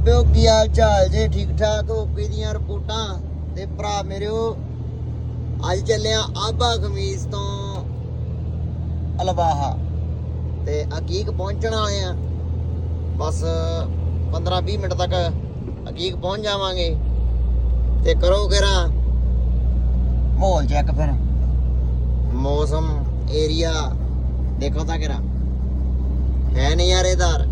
ਬਾਬਿਓ ਕੀ ਹਾਲ ਚਾਲ ਜੇ? ਠੀਕ ਠਾਕ? ਓਕੇ ਦੀਆਂ ਰਿਪੋਰਟਾਂ। ਤੇ ਭਰਾ ਮੇਰਿਓ, ਅੱਜ ਚੱਲਿਆ ਆਬਾ ਖਮੀਸ ਤੋਂ ਅਲਵਾਹਾ। ਤੇ ਅਕੀਕ ਪਹੁੰਚਣ ਵਾਲੇ ਆ। ਬਸ 15-20 ਮਿੰਟ ਤੱਕ ਅਕੀਕ ਪਹੁੰਚ ਜਾਵਾਂਗੇ। ਤੇ ਕਰੋ ਕਿਰਾ ਮਾਹੌਲ ਚੈੱਕ ਫਿਰ। ਮੌਸਮ ਏਰੀਆ ਦੇਖੋ ਤਾਂ ਕਿਰਾ ਹੈ ਨਜ਼ਾਰੇਦਾਰ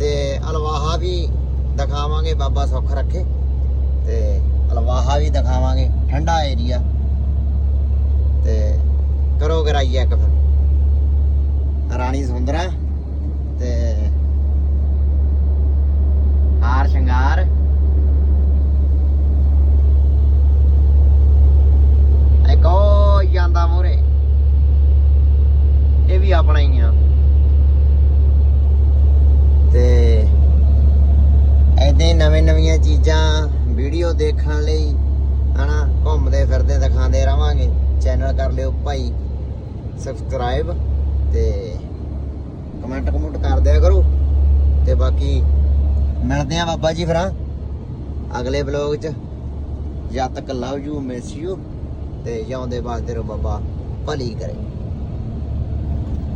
ਤੇ ਅਲਵਾਹਾ ਵੀ ਦਿਖਾਵਾਂਗੇ, ਬਾਬਾ ਸੁੱਖ ਰੱਖੇ ਤੇ ਅਲਵਾਹਾ ਵੀ ਦਿਖਾਵਾਂਗੇ, ਠੰਡਾ ਏਰੀਆ। ਤੇ ਕਰੋ ਕਰਾਈਏ ਇੱਕ ਫਿਰ। ਰਾਣੀ ਸੁੰਦਰਾ ਤੇ ਹਾਰ ਸ਼ਿੰਗਾਰ। ਇੱਕ ਉਹ ਜਾਂਦਾ ਮੂਰੇ ਇਹ ਵੀ ਆਪਣਾ ਹੀ ਆ ਤੇ ਐਦਾਂ ਹੀ ਨਵੇਂ ਨਵੀਆਂ ਚੀਜ਼ਾਂ, ਵੀਡੀਓ ਦੇਖਣ ਲਈ, ਹਨਾ, ਘੁੰਮਦੇ ਫਿਰਦੇ ਦਿਖਾਉਂਦੇ ਰਵਾਂਗੇ। ਚੈਨਲ ਕਰ ਲਿਓ ਭਾਈ ਸਬਸਕ੍ਰਾਈਬ ਤੇ ਕਮੈਂਟ ਕਮੈਂਟ ਕਰ ਦਿਆ ਕਰੋ। ਤੇ ਬਾਕੀ ਮਿਲਦੇ ਆ ਬਾਬਾ ਜੀ ਫਰਾਂ ਅਗਲੇ ਵਲੋਗ 'ਚ। ਜਦ ਤੱਕ ਲਵ ਯੂ ਮਿਸ ਯੂ ਤੇ ਜਿਉਂਦੇ ਬਾਅਦ ਰਹੋ ਬਾਬਾ, ਭਲੀ ਕਰੇ।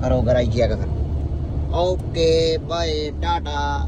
ਕਰੋ ਕਰਾਈ ਕੀ ਫਿਰ। Okay bye tata.